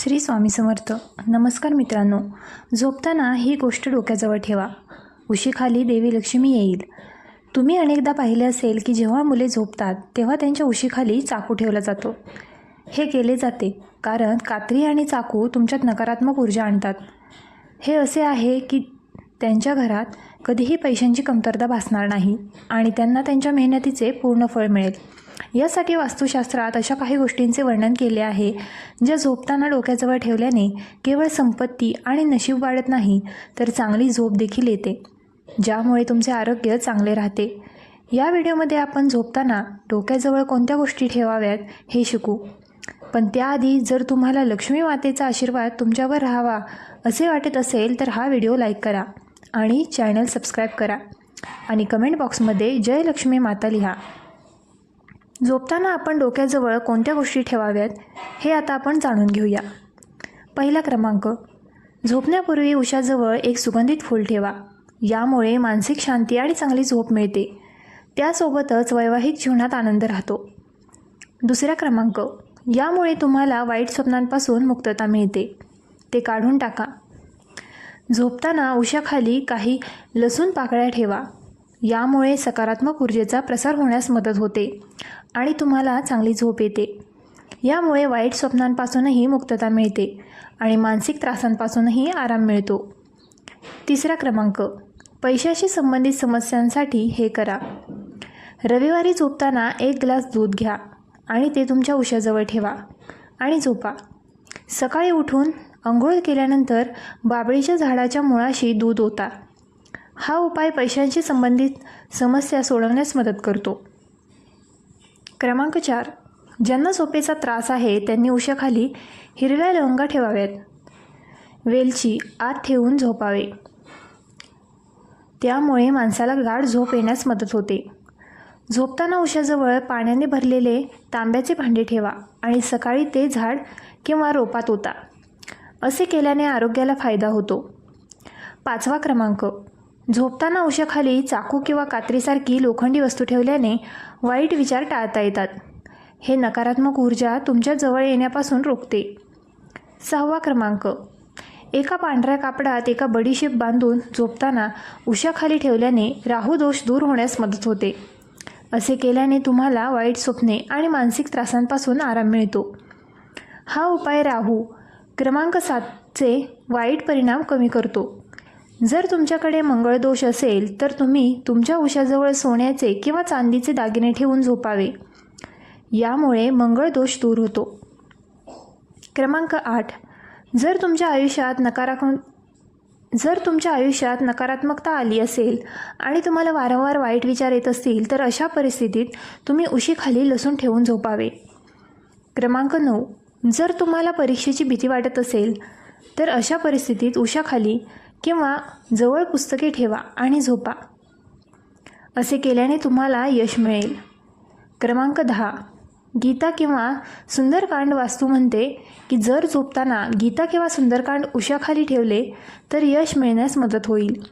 श्री स्वामी समर्थ. नमस्कार मित्रांनो. झोपताना ही गोष्ट डोक्याजवळ ठेवा. उशीखाली देवी लक्ष्मी येईल. तुम्ही अनेकदा पाहिले असेल की जेव्हा मुले झोपतात तेव्हा त्यांच्या उशीखाली चाकू ठेवला जातो. हे केले जाते कारण कात्री आणि चाकू तुमच्यात नकारात्मक ऊर्जा आणतात. हे असे आहे की त्यांच्या घरात कधीही पैशांची कमतरता भासणार नाही आणि त्यांना त्यांच्या मेहनतीचे पूर्ण फळ मिळेल. यासाठी वास्तुशास्त्रात अशा काही गोष्टींचे वर्णन केले आहे ज्या झोपताना डोक्याजवळ ठेवल्याने केवळ संपत्ती आणि नशीब वाढत नाही तर चांगली झोप देखील येते ज्यामुळे तुमचे आरोग्य चांगले राहते. या व्हिडिओमध्ये आपण झोपताना डोक्याजवळ कोणत्या गोष्टी ठेवाव्यात हे शिकू. पण त्याआधी जर तुम्हाला लक्ष्मी मातेचा आशीर्वाद तुमच्यावर राहावा असे वाटत असेल तर हा व्हिडिओ लाईक करा आणि चॅनल सबस्क्राईब करा. आणि कमेंट बॉक्समध्ये जय लक्ष्मी माता लिहा. झोपताना आपण डोक्याजवळ कोणत्या गोष्टी ठेवाव्यात हे आता आपण जाणून घेऊया. पहिला क्रमांक झोपण्यापूर्वी उशाजवळ एक सुगंधित फूल ठेवा. यामुळे मानसिक शांती आणि चांगली झोप मिळते. त्यासोबतच वैवाहिक जीवनात आनंद राहतो. दुसरा क्रमांक यामुळे तुम्हाला वाईट स्वप्नांपासून मुक्तता मिळते. ते काढून टाका. झोपताना उशाखाली काही लसूण पाकळ्या ठेवा. यामुळे सकारात्मक ऊर्जेचा प्रसार होण्यास मदत होते आणि तुम्हाला चांगली झोप येते. यामुळे वाईट स्वप्नांपासूनही मुक्तता मिळते आणि मानसिक त्रासांपासूनही आराम मिळतो. तिसरा क्रमांक पैशाशी संबंधित समस्यांसाठी हे करा. रविवारी झोपताना एक ग्लास दूध घ्या आणि ते तुमच्या उशाजवळ ठेवा आणि झोपा. सकाळी उठून अंघोळ केल्यानंतर बाबळीच्या झाडाच्या मुळाशी दूध ओता. हा उपाय पैशांशी संबंधित समस्या सोडवण्यास मदत करतो. क्रमांक चार. ज्यांना झोपेचा त्रास आहे त्यांनी उशाखाली हिरव्या लवंगा ठेवाव्यात. वेलची आत ठेवून झोपावे. त्यामुळे माणसाला गाढ झोप येण्यास मदत होते. झोपताना उशाजवळ पाण्याने भरलेले तांब्याचे भांडे ठेवा आणि सकाळी ते झाड किंवा रोपात होता असे केल्याने आरोग्याला फायदा होतो. पाचवा क्रमांक. झोपताना उशाखाली चाकू किंवा कात्रीसारखी लोखंडी वस्तू ठेवल्याने वाईट विचार टाळता येतात. हे नकारात्मक ऊर्जा तुमच्या जवळ येण्यापासून रोखते. सहावा क्रमांक. एका पांढऱ्या कापडात एका बडीशेप बांधून झोपताना उशाखाली ठेवल्याने राहू दोष दूर होण्यास मदत होते. असे केल्याने तुम्हाला वाईट स्वप्ने आणि मानसिक त्रासांपासून आराम मिळतो. हा उपाय राहू क्रमांक सातचे वाईट परिणाम कमी करतो. जर तुमच्याकडे मंगळदोष असेल तर तुम्ही तुमच्या उशाजवळ सोन्याचे किंवा चांदीचे दागिने ठेवून झोपावे. यामुळे मंगळदोष दूर होतो. क्रमांक आठ. जर तुमच्या आयुष्यात नकारात्मक जर तुमच्या आयुष्यात नकारात्मकता आली असेल आणि तुम्हाला वारंवार वाईट विचार येत असतील तर अशा परिस्थितीत तुम्ही उशीखाली लसूण ठेवून झोपावे. क्रमांक नऊ. जर तुम्हाला परीक्षेची भीती वाटत असेल तर अशा परिस्थितीत उशाखाली किंवा जवळ पुस्तके ठेवा आणि झोपा. असे केल्याने तुम्हाला यश मिळेल. क्रमांक दहा. गीता किंवा सुंदरकांड वास्तू म्हणते की जर झोपताना गीता किंवा सुंदरकांड उशाखाली ठेवले तर यश मिळण्यास मदत होईल.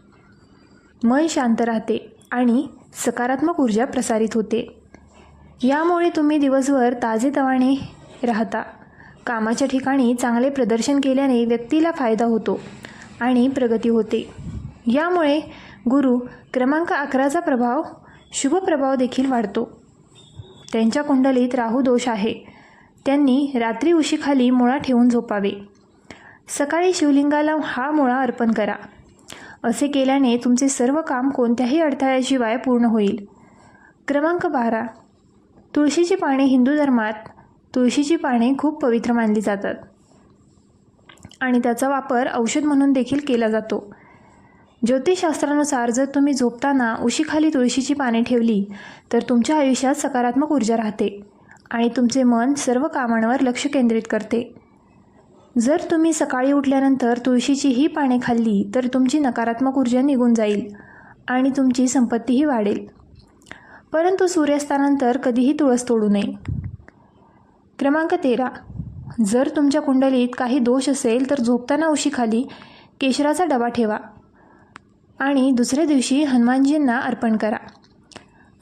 मन शांत राहते आणि सकारात्मक ऊर्जा प्रसारित होते. यामुळे तुम्ही दिवसभर ताजेतवाने राहता. कामाच्या ठिकाणी चांगले प्रदर्शन केल्याने व्यक्तीला फायदा होतो. आणि प्रगती होते. यामुळे गुरु क्रमांक अकराचा प्रभाव शुभ प्रभाव देखील वाढतो. त्यांच्या कुंडलीत राहू दोष आहे. त्यांनी रात्री उशीखाली मुळा ठेवून झोपावे. सकाळी शिवलिंगाला हा मुळा अर्पण करा. असे केल्याने तुमचे सर्व काम कोणत्याही अडथळ्याशिवाय पूर्ण होईल. क्रमांक बारा. तुळशीची पाने हिंदू धर्मात तुळशीची पाने खूप पवित्र मानली जातात. आणि त्याचा वापर औषध म्हणून देखील केला जातो. ज्योतिषशास्त्रानुसार जर तुम्ही झोपताना उशीखाली तुळशीची पाने ठेवली तर तुमच्या आयुष्यात सकारात्मक ऊर्जा राहते आणि तुमचे मन सर्व कामांवर लक्ष केंद्रित करते. जर तुम्ही सकाळी उठल्यानंतर तुळशीची ही पाने खाल्ली तर तुमची नकारात्मक ऊर्जा निघून जाईल आणि तुमची संपत्तीही वाढेल. परंतु सूर्यास्तानंतर कधीही तुळस तोडू नये. क्रमांक तेरा. जर तुमच्या कुंडलीत काही दोष असेल तर झोपताना उशीखाली केशराचा डबा ठेवा आणि दुसऱ्या दिवशी हनुमानजींना अर्पण करा.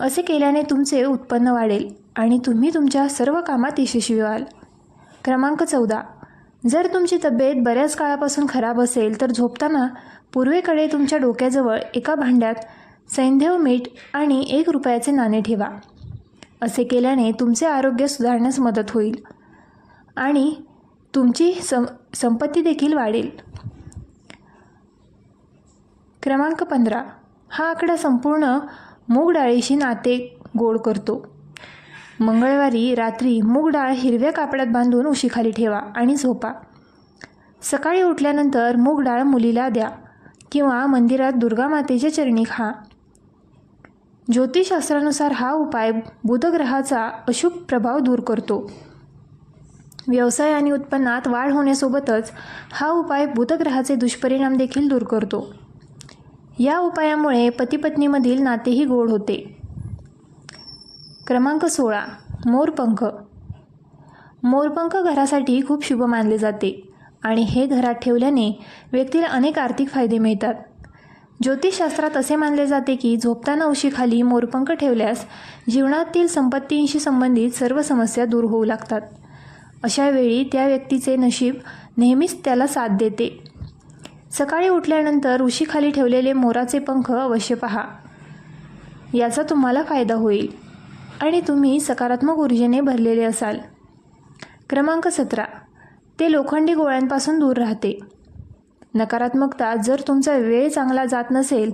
असे केल्याने तुमचे उत्पन्न वाढेल आणि तुम्ही तुमच्या सर्व कामात यशस्वी व्हाल. क्रमांक चौदा. जर तुमची तब्येत बऱ्याच काळापासून खराब असेल तर झोपताना पूर्वेकडे तुमच्या डोक्याजवळ एका भांड्यात सैंधव मीठ आणि एक रुपयाचे नाणे ठेवा. असे केल्याने तुमचे आरोग्य सुधारण्यास मदत होईल. आणि तुमची सं संपत्ती देखील वाढेल. क्रमांक पंधरा. हा आकडा संपूर्ण मूग डाळीशी नाते गोड करतो. मंगळवारी रात्री मूग डाळ हिरव्या कापडात बांधून उशीखाली ठेवा आणि झोपा. सकाळी उठल्यानंतर मूग डाळ मुलीला द्या किंवा मंदिरात दुर्गा मातेच्या चरणी खा. ज्योतिषशास्त्रानुसार हा उपाय बुधग्रहाचा अशुभ प्रभाव दूर करतो. व्यवसाय आणि उत्पन्नात वाढ होण्यासोबतच हा उपाय भूतग्रहाचे दुष्परिणाम देखील दूर करतो. या उपायामुळे पतीपत्नीमधील नातेही गोड होते. क्रमांक सोळा. मोरपंख. मोरपंख घरासाठी खूप शुभ मानले जाते आणि हे घरात ठेवल्याने व्यक्तीला अनेक आर्थिक फायदे मिळतात. ज्योतिषशास्त्रात असे मानले जाते की झोपताना उशीखाली मोरपंख ठेवल्यास जीवनातील संपत्तींशी संबंधित सर्व समस्या दूर होऊ लागतात. अशावेळी त्या व्यक्तीचे नशीब नेहमीच त्याला साथ देते. सकाळी उठल्यानंतर उशीखाली ठेवलेले मोराचे पंख अवश्य पहा. याचा तुम्हाला फायदा होईल. आणि तुम्ही सकारात्मक ऊर्जेने भरलेले असाल. क्रमांक सतरा. ते लोखंडी गोळ्यांपासून दूर राहते. नकारात्मकता जर तुमचा वेळ चांगला जात नसेल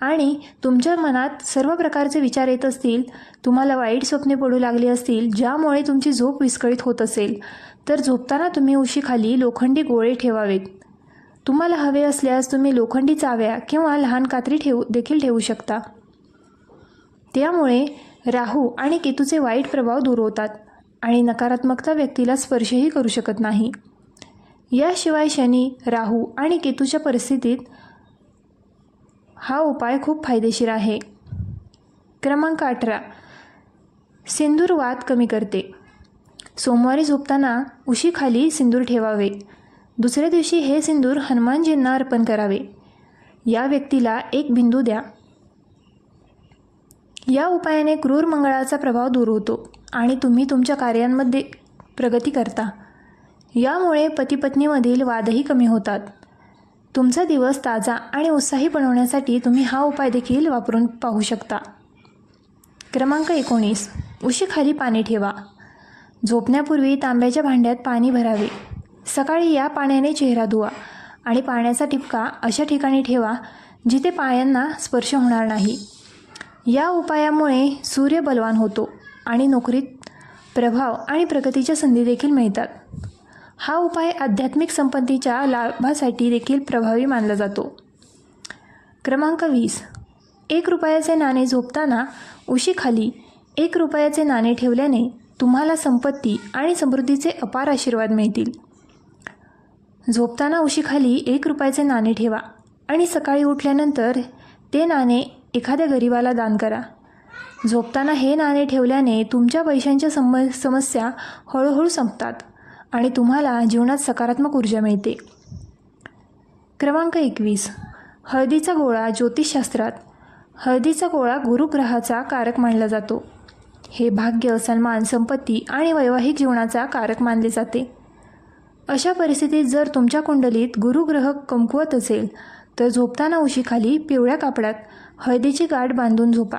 आणि तुमच्या मनात सर्व प्रकारचे विचार येत असतील तुम्हाला वाईट स्वप्ने पडू लागली असतील ज्यामुळे तुमची झोप विस्कळीत होत असेल तर झोपताना तुम्ही उशीखाली लोखंडी गोळे ठेवावेत. तुम्हाला हवे असल्यास तुम्ही लोखंडी चाव्या किंवा लहान कात्री ठेवू देखील ठेवू शकता. त्यामुळे राहू आणि केतूचे वाईट प्रभाव दूर होतात आणि नकारात्मकता व्यक्तीला स्पर्शही करू शकत नाही. याशिवाय शनी राहू आणि केतूच्या परिस्थितीत हा उपाय खूप फायदेशीर आहे. क्रमांक अठरा. सिंदूर वात कमी करते. सोमवारी झोपताना उशीखाली सिंदूर ठेवावे. दुसऱ्या दिवशी हे सिंदूर हनुमानजींना अर्पण करावे. या व्यक्तीला एक बिंदू द्या. या उपायाने क्रूर मंगळाचा प्रभाव दूर होतो आणि तुम्ही तुमच्या कार्यांमध्ये प्रगती करता. यामुळे पतीपत्नीमधील वादही कमी होतात. तुमचा दिवस ताजा आणि उत्साही बनवण्यासाठी तुम्ही हा उपाय देखील वापरून पाहू शकता. क्रमांक एकोणीस. उशीखाली पाणी ठेवा. झोपण्यापूर्वी तांब्याच्या भांड्यात पाणी भरावे. सकाळी या पाण्याने चेहरा धुवा आणि पाण्याचा टिपका अशा ठिकाणी ठेवा जिथे पायांना स्पर्श होणार नाही. या उपायामुळे सूर्य बलवान होतो आणि नोकरीत प्रभाव आणि प्रगतीच्या संधी देखील मिळतात. हा उपाय आध्यात्मिक संपत्तीच्या लाभासाठी देखील प्रभावी मानला जातो. क्रमांक वीस. एक रुपयाचे नाणे झोपताना उशीखाली एक रुपयाचे नाणे ठेवल्याने तुम्हाला संपत्ती आणि समृद्धीचे अपार आशीर्वाद मिळतील. झोपताना उशीखाली एक रुपयाचे नाणे ठेवा आणि सकाळी उठल्यानंतर ते नाणे एखाद्या गरिबाला दान करा. झोपताना हे नाणे ठेवल्याने तुमच्या पैशांच्या सम समस्या हळूहळू संपतात. आणि तुम्हाला जीवनात सकारात्मक ऊर्जा मिळते. क्रमांक एकवीस. हळदीचा गोळा ज्योतिषशास्त्रात. हळदीचा गोळा गुरुग्रहाचा कारक मानला जातो. हे भाग्य सन्मान संपत्ती आणि वैवाहिक जीवनाचा कारक मानले जाते. अशा परिस्थितीत जर तुमच्या कुंडलीत गुरुग्रह कमकुवत असेल तर झोपताना उशीखाली पिवळ्या कापडात हळदीची गाठ बांधून झोपा.